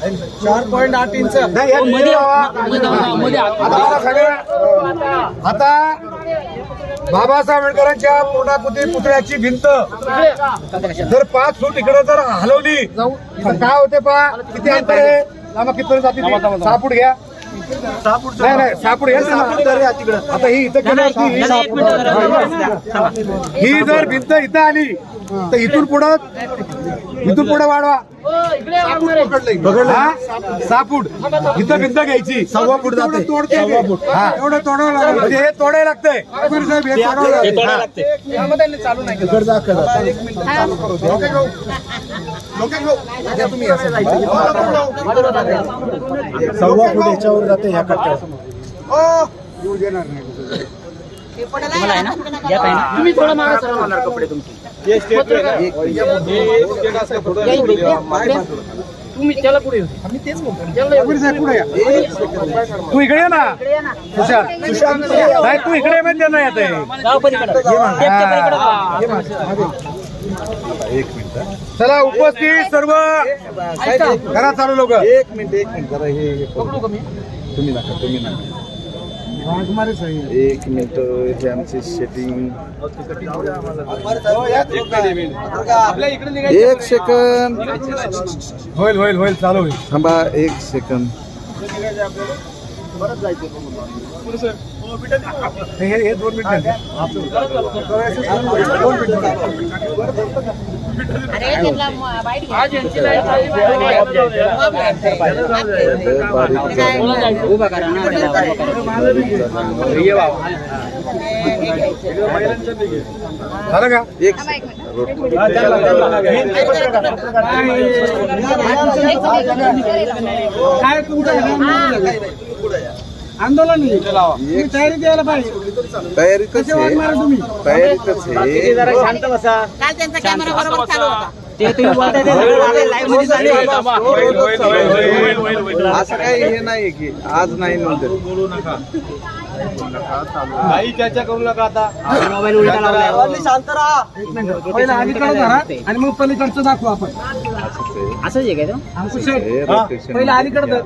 चार पॉईंट आठ इंच. नाही, या- मध्ये मध्ये आता मला सांगा, आता बाबासाहेब आंबेडकरांच्या पूर्णाकृती पुतळ्याची भिंत. जर पाच फूट इकडे जर हलवली तर काय होते पा किती अंतर आहे? लांब किती जाते? सहा फूट घ्या. नाही नाही ना. आता ही इथं ही ही जर भिंत इथं आली तर इथून पुढं इथून पुढे वाढवा? सहा फूट इथं भिंत घ्यायची. सव्वा फूट जाते. सव्वा फूट. हा. एवढं तोडावं लागेल. म्हणजे हे तोडायला लागतंय. हे तोडावं लागेल. चालू नाही सव्वा फूट याच्यावर जाते ह्या कट्ट्यावर. तुम्हाला आहे ना यात आहे ना तुम्ही थोडं मागे सरकवा. कपडे तुमचे. तुम्ही त्याला पुढे तू इकडे ये ना. सुशांत. नाही तू इकडे नाही आहे गाव पलीकडे टेपच्या पलीकडे चला उपस्थित सर्व. घरा चालू लोक एक मिनिट एक मिनिट जरा हे हे. तुम्ही नका तुम्ही नका. एक मिनिट हे आमचे सेटिंग एक सेकंद होईल होईल होईल चालू होईल. थांबा एक सेकंद हे हे दोन. झालं का? एक. काय? तुमचं आंदोलन तयारी द्यायला पाहिजे तयारीतच तयारीतच आहे काल त्यांचा कॅमेरा बरोबर चालू होता ते तुम्ही बोलताय ते सगळं लाईव्हमध्ये चालू आहे. असं काही हे नाही की आज नाही नंतर मोबाईल उलटा लावलाय पहिला अलीकडे धरा आणि मग पलीकडचं दाखवू आपण असंच आहे काय. हे पहिला. अलीकडे धर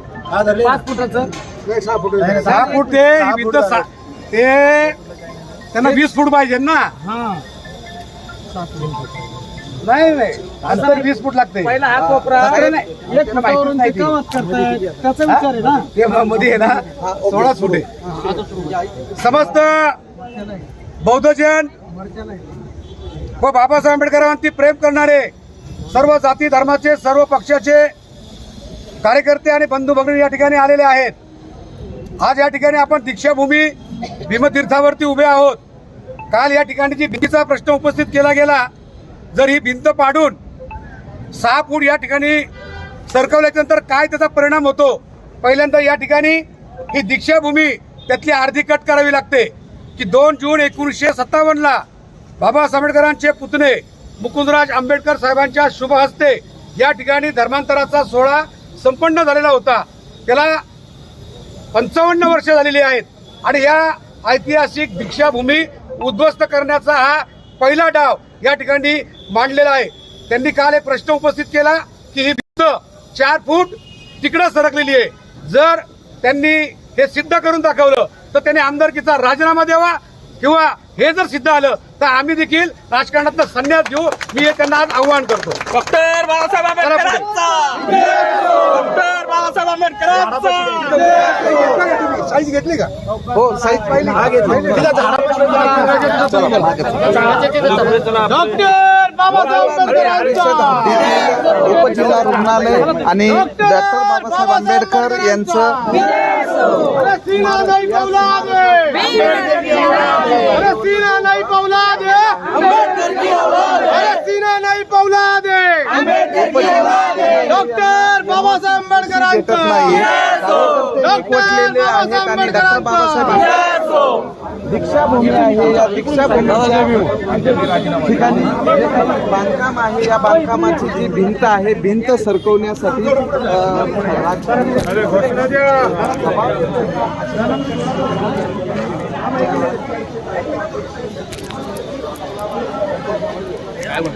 पाच फुटाचं सहा फूट ते भिंत सा- ते त्यांना वीस फूट पाहिजे ना? हा. नाही. नाही अंतर वीस फूट लागते पहिला हा कोपरा. अरे नाही. एक फुटावरून ते कामात करतायत त्याचा विचार आहे ना? ते म- मध्ये आहे ना. सोळा फूट आहे. समस्त बौद्धजन व बाबासाहेब आंबेडकरांवरती प्रेम करणारे सर्व जाती धर्माचे सर्व पक्षाचे कार्यकर्ते आणि बंधू भगिनी या ठिकाणी आलेले आहेत. आज या ठिकाणी आपण दीक्षाभूमी भीमतीर्थावरती उभे आहोत. काल या ठिकाणी जी भिंतीचा प्रश्न उपस्थित केला गेला जर ही भिंत पाडून सहा फूट या ठिकाणी सरकवल्याच्यानंतर काय त्याचा परिणाम होतो? पहिल्यांदा या ठिकाणी ही दीक्षाभूमी त्यातली अर्धी कट करावी लागते. की दोन जून एकोणीसशे सत्तावन्नला बाबासाहेब आंबेडकरांचे पुतणे मुकुंदराज आंबेडकर साहेबांच्या शुभ हस्ते या ठिकाणी धर्मांतराचा सोहळा संपन्न झालेला होता. त्याला पंचावन्न वर्ष झालेली आहेत. आणि या ऐतिहासिक दीक्षाभूमी उद्ध्वस्त करण्याचा हा पहिला डाव या ठिकाणी मांडलेला आहे. त्यांनी काल एक प्रश्न उपस्थित केला की ही भिंत चार फूट तिकडं सरकलेली आहे. जर त्यांनी हे सिद्ध करून दाखवलं तर त्यांनी आमदारकीचा राजीनामा द्यावा किंवा हे जर सिद्ध आलं तर आम्ही देखील राजकारणातनं संन्यास घेऊ मी हे त्यांना आज आव्हान करतो. डॉक्टर बाबासाहेब. डॉक्टर बाबासाहेब आंबेडकर साईज घेतली. का हो साईज पाहिली. हा उपजिल्हा रुग्णालय आणि डॉक्टर बाबासाहेब आंबेडकर यांचं सीना नाही पवला दे. अरे सीना नाही पवला दे. अरे सीना नाही पवला दे. डॉक्टर बाबासाहेब आंबेडकरांचं. नाही एकवटलेले आहेत आणि डॉक्टर बाबासाहेब दीक्षाभूमी आहे या दीक्षाभूमीच्या ठिकाणी बांधकाम आहे. या बांधकामाची जी भिंत आहे भिंत सरकवण्यासाठी अ, राज्य- त्याच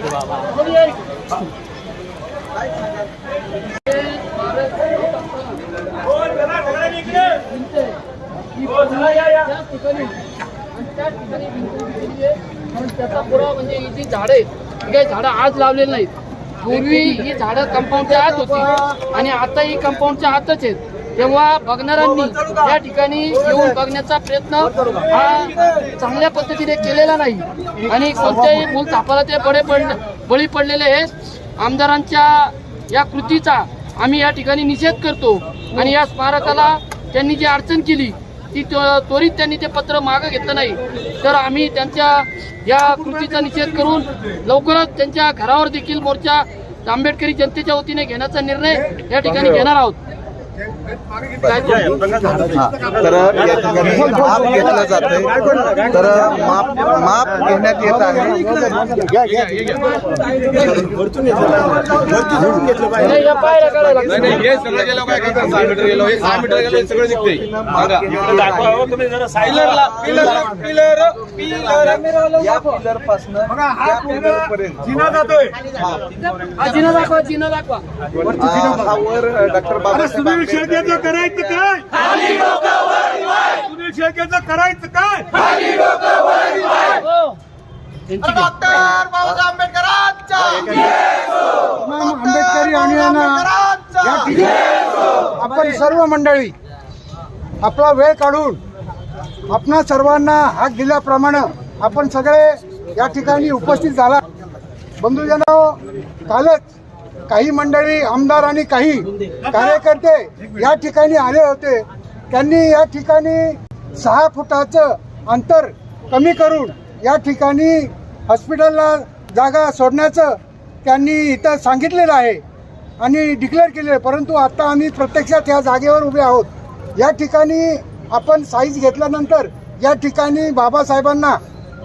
ठिकाणी. आणि त्या ठिकाणी भिंत केलेली आहे. आणि त्याचा पुरावा म्हणजे ही जी झाडं आहेत ही काही झाडं आज लावलेली नाहीत. पूर्वी ही झाडं कंपाऊंडच्या आत होती. आणि आता ही कंपाऊंडच्या आतच आहेत. तेव्हा बघणाऱ्यांनी या ठिकाणी येऊन बघण्याचा प्रयत्न हा चांगल्या पद्धतीने केलेला नाही. आणि कोणत्याही मूल थापाला ते बडे पड बळी पडलेले आहेत. आमदारांच्या या कृतीचा आम्ही या ठिकाणी निषेध करतो. आणि या स्मारकाला त्यांनी जी अडचण केली ती त्व- त्वरित त्यांनी ते पत्र मागं घेतलं नाही. तर आम्ही त्यांच्या या कृतीचा निषेध करून लवकरच त्यांच्या घरावर देखील मोर्चा आंबेडकरी जनतेच्या वतीने घेण्याचा निर्णय या ठिकाणी घेणार आहोत. तर या ठिकाणी माप घेतलं जातंय तर माप माप घेण्यात येत आहे हा वर डॉक्टर बाबा शेळकेचं करायचं काय? सुनील शेळकेचं करायचं काय? हो. घ्या. तमाम आंबेडकरी अनुयायांना या ठिकाणी आपण सर्व मंडळी आपला वेळ काढून आपणा सर्वांना हाक दिल्याप्रमाणे आपण सगळे या ठिकाणी उपस्थित झाला. बंधुजन कालच काही मंडळी आमदार आणि काही कार्यकर्ते या ठिकाणी आले होते. त्यांनी या ठिकाणी सहा फुटाचं अंतर कमी करून या ठिकाणी हॉस्पिटलला जागा सोडण्याचं त्यांनी इथं सांगितलेलं आहे आणि डिक्लेअर केले आहे. परंतु आता आम्ही प्रत्यक्षात या जागेवर उभे आहोत. या ठिकाणी आपण साईज घेतल्यानंतर या ठिकाणी बाबासाहेबांना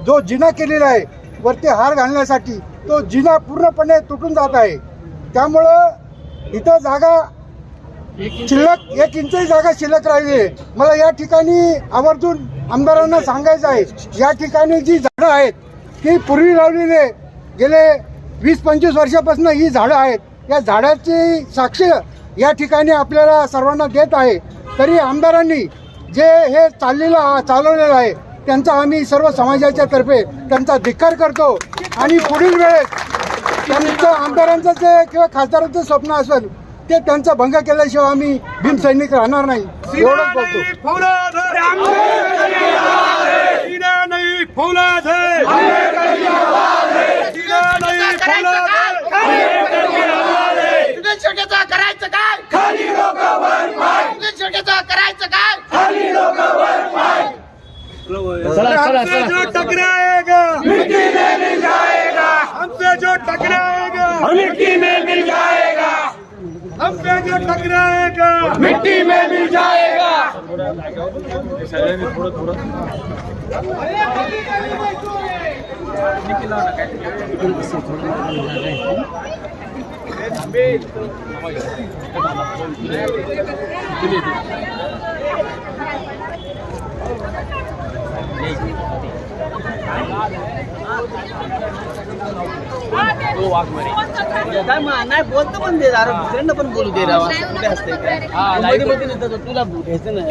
जो जिना केलेला आहे वरती हार घालण्यासाठी तो जिना पूर्णपणे तुटून जात आहे. त्यामुळं इथं जागा शिल्लक एक इंचही जागा शिल्लक राहिली. आहे मला या ठिकाणी आवर्जून आमदारांना सांगायचं आहे या ठिकाणी जी झाडं आहेत ती पूर्वी लावलेली आहे. गेले वीस पंचवीस वर्षापासून ही झाडं आहेत. या झाडाची साक्ष या ठिकाणी आपल्याला सर्वांना देत आहे. तरी आमदारांनी जे हे चाललेलं चालवलेलं आहे त्यांचा आम्ही सर्व समाजाच्या तर्फे त्यांचा धिक्कार करतो. आणि पुढील वेळेस त्यांचं आमदारांचं जे किंवा खासदारांचं स्वप्न असेल ते त्यांचा भंग केल्याशिवाय आम्ही भीमसैनिक राहणार नाही. एवढंच करायचं करायचं काय? चला चला चला. जो टकराएगा मिट्टी में मिल जाएगा। हमसे जो टकराएगा मिट्टी में मिल जाएगा। हमसे जो काय मिट्टी नाही बोलतो पण दे दुसऱ्यांना पण बोलू दे राव असं कुठे असते काय मध्ये मध्ये तुला घ्यायचं ना